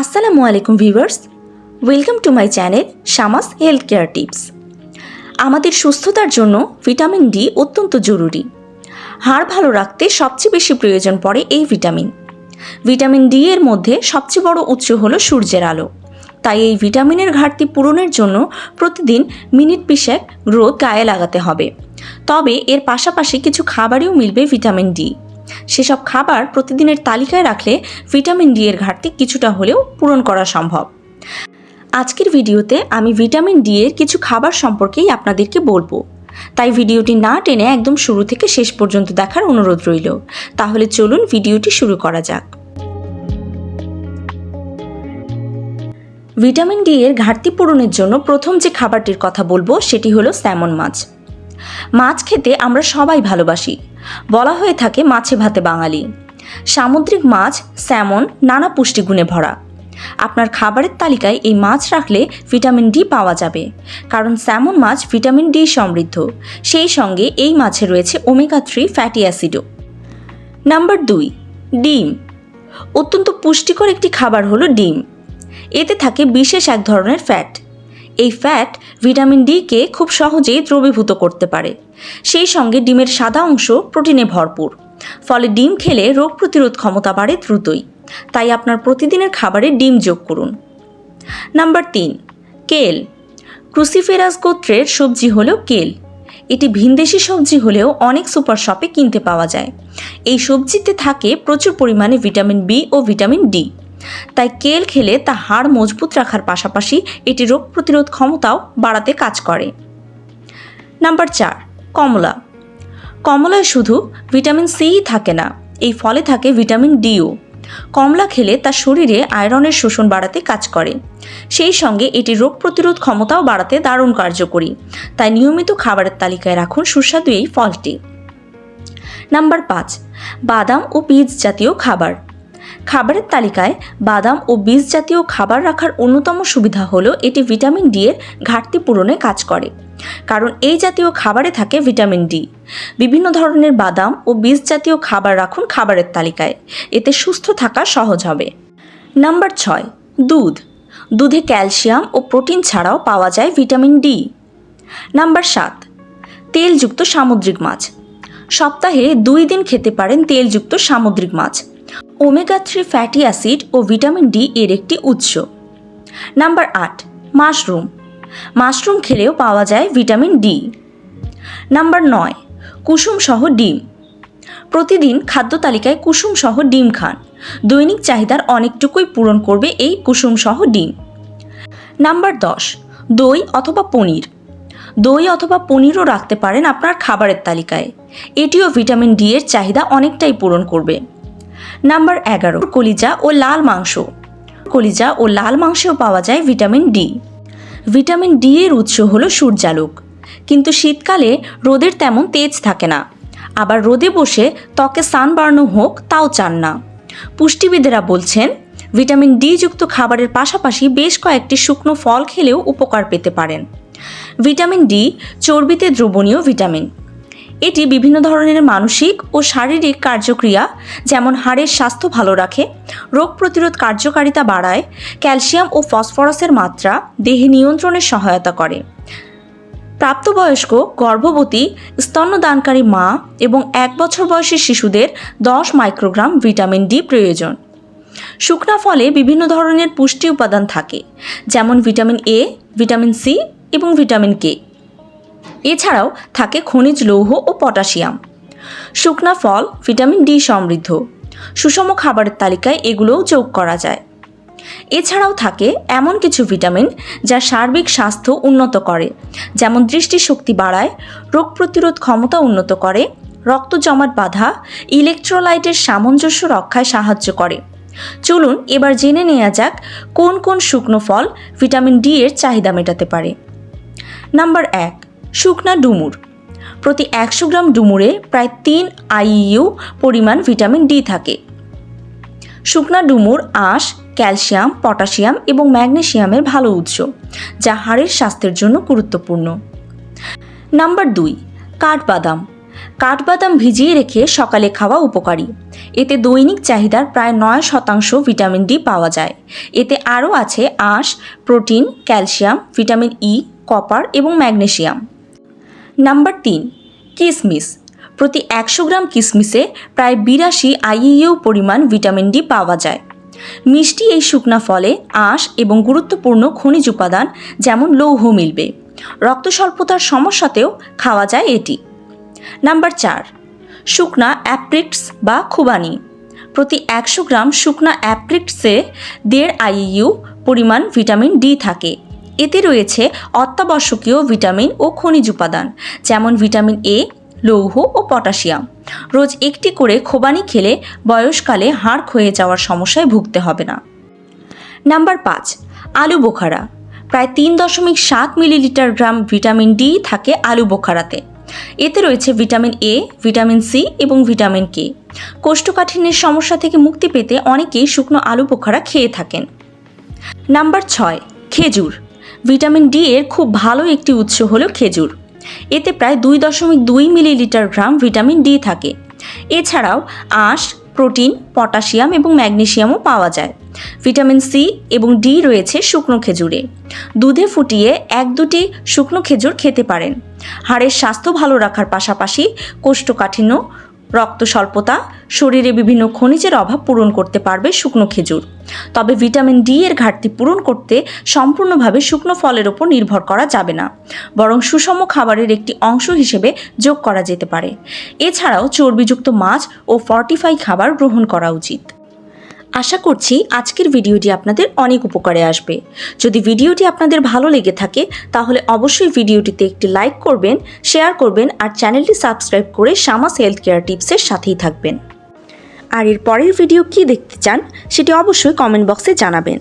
আসসালামু আলাইকুম viewers. Welcome to my channel Shamas health care tips আমাদের সুস্থতার জন্য ভিটামিন ডি অত্যন্ত জরুরি। হাড় ভালো রাখতে সবচেয়ে বেশি প্রয়োজন পড়ে এই ভিটামিন ভিটামিন ডি এর মধ্যে সবচেয়ে বড় উৎস হলো সূর্যের আলো। তাই এই ভিটামিনের ঘাটতি পূরণের জন্য প্রতিদিন মিনিট বিশেক রোদ গায়ে লাগাতে হবে। তবে এর পাশাপাশি কিছু খাবারেও মিলবে ভিটামিন ডি সেসব খাবার প্রতিদিনের তালিকায় রাখলে ভিটামিন ডি এর ঘাটতি কিছুটা হলেও পূরণ করা সম্ভব। আজকের ভিডিওতে আমি ভিটামিন ডি এর কিছু খাবার সম্পর্কেই আপনাদেরকে বলব। তাই ভিডিওটি না টেনে একদম শুরু থেকে শেষ পর্যন্ত দেখার অনুরোধ রইল। তাহলে চলুন ভিডিওটি শুরু করা যাক। ভিটামিন ডি এর ঘাটতি পূরণের জন্য প্রথম যে খাবারটির কথা বলব সেটি হলো স্যামন মাছ। মাছ খেতে আমরা সবাই ভালোবাসি। বলা হয়ে থাকে মাছে ভাতে বাঙালি। সামুদ্রিক মাছ, স্যামন, নানা পুষ্টিগুণে ভরা। আপনার খাবারের তালিকায় এই মাছ রাখলে ভিটামিন ডি পাওয়া যাবে। কারণ স্যামন মাছ ভিটামিন ডি সমৃদ্ধ। সেই সঙ্গে এই মাছে রয়েছে ওমেগা থ্রি ফ্যাটি অ্যাসিডও। নাম্বার দুই, ডিম। অত্যন্ত পুষ্টিকর একটি খাবার হলো ডিম। এতে থাকে বিশেষ এক ধরনের ফ্যাট। এই ফ্যাট ভিটামিন ডিকে খুব সহজেই দ্রবীভূত করতে পারে। সেই সঙ্গে ডিমের সাদা অংশ প্রোটিনে ভরপুর। ফলে ডিম খেলে রোগ প্রতিরোধ ক্ষমতা বাড়ে দ্রুতই। তাই আপনার প্রতিদিনের খাবারে ডিম যোগ করুন। নাম্বার তিন, কেল। ক্রুসিফেরাস গোত্রের সবজি হলো কেল। এটি ভিনদেশি সবজি হলেও অনেক সুপার শপে কিনতে পাওয়া যায়। এই সবজিতে থাকে প্রচুর পরিমাণে ভিটামিন বি ও ভিটামিন ডি তাই কেল খেলে তা হাড় মজবুত রাখার পাশাপাশি এটি রোগ প্রতিরোধ ক্ষমতাও বাড়াতে কাজ করে। নাম্বার চার, কমলা। কমলায় শুধু ভিটামিন সিই থাকে না, এই ফলে থাকে ভিটামিন ডিও কমলা খেলে তা শরীরে আয়রনের শোষণ বাড়াতে কাজ করে। সেই সঙ্গে এটি রোগ প্রতিরোধ ক্ষমতাও বাড়াতে দারুণ কার্যকরী, তাই নিয়মিত খাবারের তালিকায় রাখুন সুস্বাদু এই ফলটি। নাম্বার পাঁচ, বাদাম ও বীজ জাতীয় খাবার। খাবারের তালিকায় বাদাম ও বীজ জাতীয় খাবার রাখার অন্যতম সুবিধা হলো এটি ভিটামিন ডি এর ঘাটতি পূরণে কাজ করে। কারণ এই জাতীয় খাবারে থাকে ভিটামিন ডি। বিভিন্ন ধরনের বাদাম ও বীজ জাতীয় খাবার রাখুন খাবারের তালিকায়। এতে সুস্থ থাকা সহজ হবে। নাম্বার ছয়, দুধ। দুধে ক্যালসিয়াম ও প্রোটিন ছাড়াও পাওয়া যায় ভিটামিন ডি। নাম্বার সাত, তেলযুক্ত সামুদ্রিক মাছ। সপ্তাহে দুই দিন খেতে পারেন তেলযুক্ত সামুদ্রিক মাছ। ওমেগা থ্রি ফ্যাটি অ্যাসিড ও ভিটামিন ডি এর একটি উৎস। নাম্বার আট, মাশরুম। মাশরুম খেলেও পাওয়া যায় ভিটামিন ডি। নাম্বার নয়, কুসুম সহ ডিম। প্রতিদিন খাদ্য তালিকায় কুসুম সহ ডিম খান। দৈনিক চাহিদার অনেকটুকুই পূরণ করবে এই কুসুম সহ ডিম। নাম্বার দশ, দই অথবা পনির। দই অথবা পনিরও রাখতে পারেন আপনার খাবারের তালিকায়। এটিও ভিটামিন ডি এর চাহিদা অনেকটাই পূরণ করবে। নাম্বার এগারো, কলিজা ও লাল মাংস। কলিজা ও লাল মাংসেও পাওয়া যায় ভিটামিন ডি। ভিটামিন ডি এর উৎস হলো সূর্যালোক। কিন্তু শীতকালে রোদের তেমন তেজ থাকে না। আবার রোদে বসে ত্বকে সানবার্ন হোক, তাও চান না। পুষ্টিবিদেরা বলছেন, ভিটামিন ডি যুক্ত খাবারের পাশাপাশি বেশ কয়েকটি শুকনো ফল খেলেও উপকার পেতে পারেন। ভিটামিন ডি, চর্বিতে দ্রবণীয় ভিটামিন। এটি বিভিন্ন ধরনের মানসিক ও শারীরিক কার্যক্রিয়া, যেমন হাড়ের স্বাস্থ্য ভালো রাখে, রোগ প্রতিরোধ কার্যকারিতা বাড়ায়, ক্যালসিয়াম ও ফসফরাসের মাত্রা দেহে নিয়ন্ত্রণে সহায়তা করে। প্রাপ্তবয়স্ক, গর্ভবতী, স্তন্যদানকারী মা এবং এক বছর বয়সী শিশুদের দশ মাইক্রোগ্রাম ভিটামিন ডি প্রয়োজন। শুকনা ফলে বিভিন্ন ধরনের পুষ্টি উপাদান থাকে, যেমন ভিটামিন এ, ভিটামিন সি এবং ভিটামিন কে। এছাড়াও থাকে খনিজ লৌহ ও পটাশিয়াম। শুকনা ফল, ভিটামিন ডি সমৃদ্ধ। সুষম খাবারের তালিকায় এগুলোও যোগ করা যায়। এছাড়াও থাকে এমন কিছু ভিটামিন যা সার্বিক স্বাস্থ্য উন্নত করে, যেমন দৃষ্টিশক্তি বাড়ায়, রোগ প্রতিরোধ ক্ষমতা উন্নত করে, রক্ত জমাট বাধা, ইলেকট্রোলাইটের সামঞ্জস্য রক্ষায় সাহায্য করে। চলুন এবার জেনে নেওয়া যাক কোন কোন শুকনো ফল ভিটামিন ডি এর চাহিদা মেটাতে পারে। নাম্বার এক শুকনা ডুমুর। প্রতি একশো গ্রাম ডুমুরে প্রায় তিন আইইউ পরিমাণ ভিটামিন ডি থাকে। শুকনা ডুমুর আঁশ, ক্যালসিয়াম, পটাশিয়াম এবং ম্যাগনেসিয়ামের ভালো উৎস, যা হাড়ের স্বাস্থ্যের জন্য গুরুত্বপূর্ণ। নাম্বার দুই, কাঠবাদাম। কাঠবাদাম ভিজিয়ে রেখে সকালে খাওয়া উপকারী। এতে দৈনিক চাহিদার প্রায় নয় শতাংশ ভিটামিন ডি পাওয়া যায়। এতে আরও আছে আঁশ, protein, calcium, vitamin E, copper এবং ম্যাগনেসিয়াম নাম্বার তিন, কিসমিস। প্রতি একশো গ্রাম কিসমিসে প্রায় বিরাশি আইইউ পরিমাণ ভিটামিন ডি পাওয়া যায়। মিষ্টি এই শুকনা ফলে আঁশ এবং গুরুত্বপূর্ণ খনিজ উপাদান যেমন লৌহ মিলবে। রক্ত স্বল্পতার সমস্যাতেও খাওয়া যায় এটি। নাম্বার চার, শুকনা অ্যাপ্রিক্স বা খুবানি। প্রতি একশো গ্রাম শুকনা অ্যাপ্রিক্সে দেড় আইইউ পরিমাণ ভিটামিন ডি থাকে। এতে রয়েছে অত্যাবশ্যকীয় ভিটামিন ও খনিজ উপাদান, যেমন ভিটামিন এ, লৌহ ও পটাশিয়াম। রোজ একটি করে খোবানি খেলে বয়সকালে হাড় ক্ষয়ে যাওয়ার সমস্যায় ভুগতে হবে না। নাম্বার পাঁচ, আলু বোখারা। প্রায় তিন দশমিক সাত মিলিলিটার গ্রাম ভিটামিন ডি থাকে আলু বোখারাতে। এতে রয়েছে ভিটামিন এ, ভিটামিন সি এবং ভিটামিন কে। কোষ্ঠকাঠিন্যের সমস্যা থেকে মুক্তি পেতে অনেকেই শুকনো আলু বোখারা খেয়ে থাকেন। নাম্বার ছয়, খেজুর। ভিটামিন ডি এর খুব ভালো একটি উৎস হলো খেজুর। এতে প্রায় দুই দশমিক দুই মিলিলিটার গ্রাম ভিটামিন ডি থাকে। এছাড়াও আঁশ, প্রোটিন, পটাশিয়াম এবং ম্যাগনেশিয়ামও পাওয়া যায়। ভিটামিন সি এবং ডি রয়েছে শুকনো খেজুরে। দুধে ফুটিয়ে এক দুটি শুকনো খেজুর খেতে পারেন। হাড়ের স্বাস্থ্য ভালো রাখার পাশাপাশি কোষ্ঠকাঠিন্য রক্ত স্বল্পতা, শরীরে বিভিন্ন খনিজের অভাব পূরণ করতে পারবে শুকনো খেজুর। তবে ভিটামিন ডি এর ঘাটতি পূরণ করতে সম্পূর্ণভাবে শুকনো ফলের ওপর নির্ভর করা যাবে না, বরং সুষম খাবারের একটি অংশ হিসেবে যোগ করা যেতে পারে। এছাড়াও চর্বিযুক্ত মাছ ও ফর্টিফাই খাবার গ্রহণ করা উচিত। আশা করছি আজকের ভিডিওটি আপনাদের অনেক উপকারে আসবে। যদি ভিডিওটি আপনাদের ভালো লেগে থাকে, তাহলে অবশ্যই ভিডিওটিতে একটি লাইক করবেন, শেয়ার করবেন আর চ্যানেলটি সাবস্ক্রাইব করে শামাস হেলথ কেয়ার টিপসের সাথেই থাকবেন। আর এর পরের ভিডিও কি দেখতে চান, সেটি অবশ্যই কমেন্ট বক্সে জানাবেন।